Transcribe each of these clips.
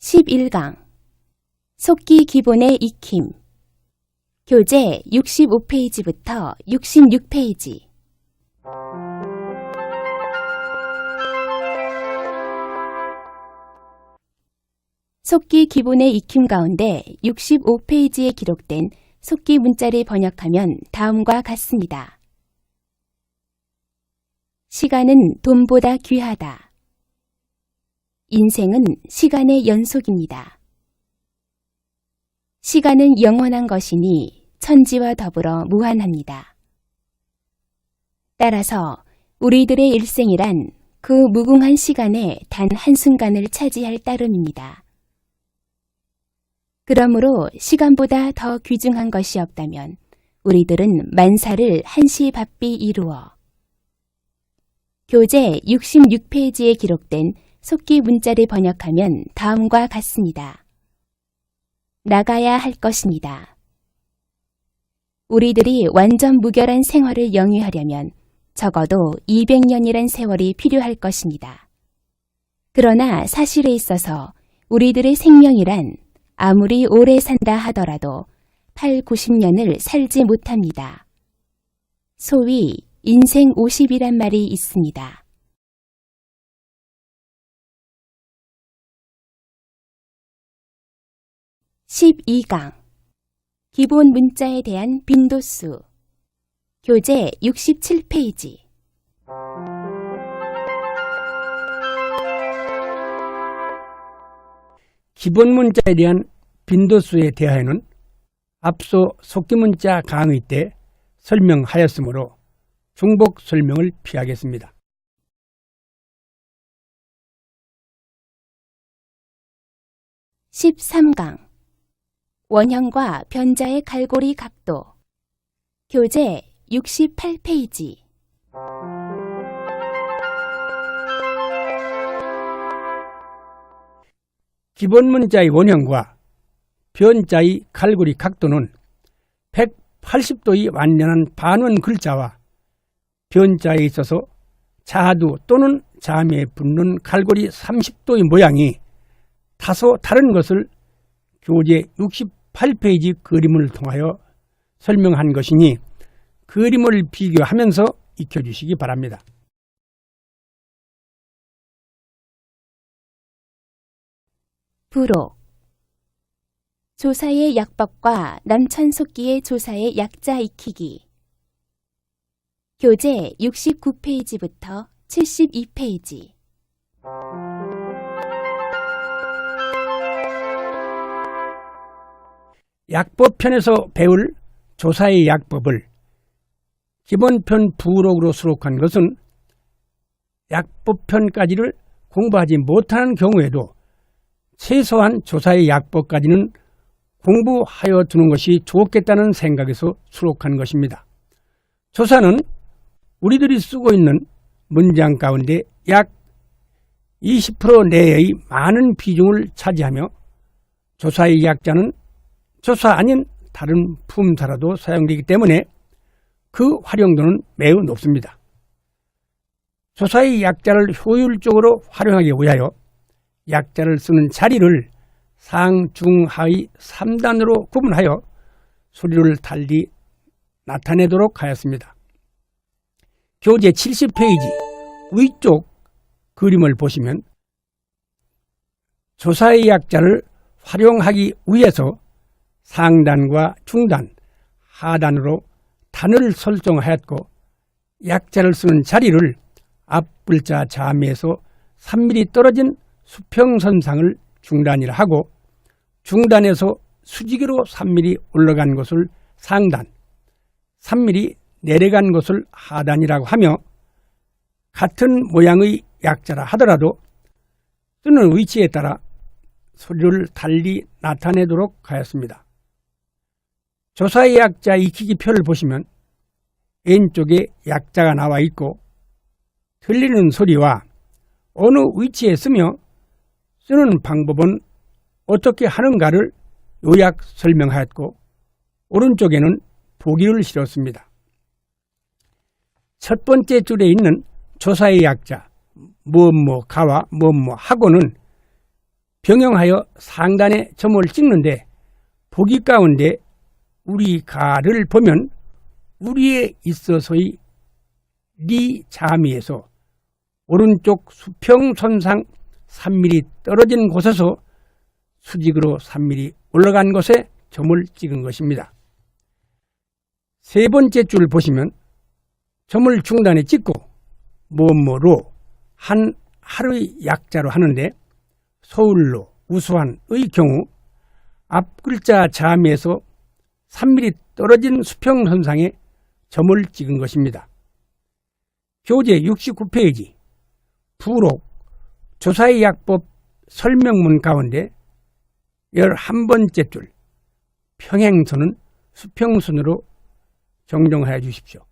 11강 속기 기본의 익힘 교재 65페이지부터 66페이지 속기 기본의 익힘 가운데 65페이지에 기록된 속기 문자를 번역하면 다음과 같습니다. 시간은 돈보다 귀하다. 인생은 시간의 연속입니다. 시간은 영원한 것이니 천지와 더불어 무한합니다. 따라서 우리들의 일생이란 그 무궁한 시간에 단 한순간을 차지할 따름입니다. 그러므로 시간보다 더 귀중한 것이 없다면 우리들은 만사를 한시 바삐 이루어 교재 66페이지에 기록된 속기 문자를 번역하면 다음과 같습니다. 나가야 할 것입니다. 우리들이 완전 무결한 생활을 영위하려면 적어도 200년이란 세월이 필요할 것입니다. 그러나 사실에 있어서 우리들의 생명이란 아무리 오래 산다 하더라도 8, 90년을 살지 못합니다. 소위 인생 50이란 말이 있습니다. (12강) 기본 문자에 대한 빈도수. 교재 67페이지. 기본 문자에 대한 빈도수에 대하여는 앞서 속기 문자 강의 때 설명하였으므로 중복 설명을 피하겠습니다. (13강) 원형과 변자의 갈고리 각도. 교재 68페이지. 기본 문자의 원형과 변자의 갈고리 각도는 180도의 완전한 반원 글자와 변자에 있어서 자두 또는 자미에 붙는 갈고리 30도의 모양이 다소 다른 것을 교재 68페이지 그림을 통하여 설명한 것이니 그림을 비교하면서 익혀주시기 바랍니다. 부록 조사의 약법과 남천속기의 조사의 약자 익히기 교재 69페이지부터 72페이지 약법편에서 배울 조사의 약법을 기본편 부록으로 수록한 것은 약법편까지를 공부하지 못하는 경우에도 최소한 조사의 약법까지는 공부하여 두는 것이 좋겠다는 생각에서 수록한 것입니다. 조사는 우리들이 쓰고 있는 문장 가운데 약 20% 내의 많은 비중을 차지하며 조사의 약자는 조사 아닌 다른 품사라도 사용되기 때문에 그 활용도는 매우 높습니다. 조사의 약자를 효율적으로 활용하기 위하여 약자를 쓰는 자리를 상, 중, 하의 3단으로 구분하여 소리를 달리 나타내도록 하였습니다. 교재 70페이지 위쪽 그림을 보시면 조사의 약자를 활용하기 위해서 상단과 중단, 하단으로 단을 설정하였고 약자를 쓰는 자리를 앞글자 자미에서 3mm 떨어진 수평선상을 중단이라 하고 중단에서 수직으로 3mm 올라간 것을 상단, 3mm 내려간 것을 하단이라고 하며 같은 모양의 약자라 하더라도 쓰는 위치에 따라 소리를 달리 나타내도록 하였습니다. 조사의 약자 익히기 표를 보시면 왼쪽에 약자가 나와 있고 들리는 소리와 어느 위치에 쓰며 쓰는 방법은 어떻게 하는가를 요약 설명하였고 오른쪽에는 보기를 실었습니다. 첫 번째 줄에 있는 조사의 약자 무엇뭐 가와 무엇뭐 하고는 병영하여 상단에 점을 찍는데 보기 가운데 우리 가를 보면 우리에 있어서의 리 자미에서 오른쪽 수평선상 3mm 떨어진 곳에서 수직으로 3mm 올라간 곳에 점을 찍은 것입니다. 세 번째 줄 보시면 점을 중단에 찍고 뭐뭐로 한 하루의 약자로 하는데 서울로 우수한의 경우 앞 글자 자미에서 3mm 떨어진 수평 선상에 점을 찍은 것입니다. 교재 69페이지 부록 조사의 약법 설명문 가운데 11번째 줄 평행선은 수평선으로 정정하여 주십시오.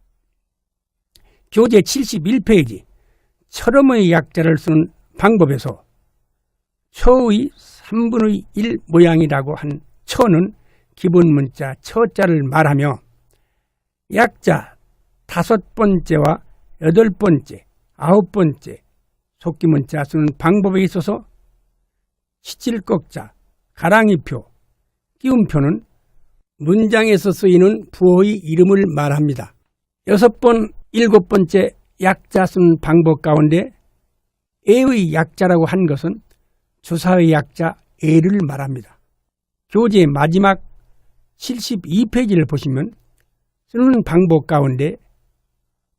교재 71페이지 철음의 약자를 쓰는 방법에서 처의 3분의 1 모양이라고 한 처는 기본 문자 처자를 말하며 약자 다섯 번째와 여덟 번째, 아홉 번째 속기 문자 쓰는 방법에 있어서 시칠꺽자, 가랑이표, 끼움표는 문장에서 쓰이는 부호의 이름을 말합니다. 여섯 번, 일곱 번째 약자 쓰는 방법 가운데 애의 약자라고 한 것은 주사의 약자 애를 말합니다. 교재 마지막 72페이지를 보시면 쓰는 방법 가운데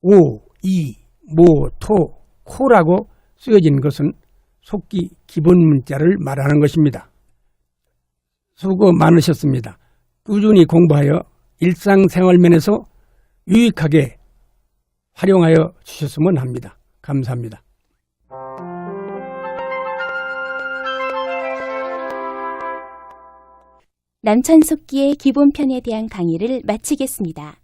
오, 이, 모, 토, 코라고 쓰여진 것은 속기 기본 문자를 말하는 것입니다. 수고 많으셨습니다. 꾸준히 공부하여 일상생활면에서 유익하게 활용하여 주셨으면 합니다. 감사합니다. 남천속기의 기본편에 대한 강의를 마치겠습니다.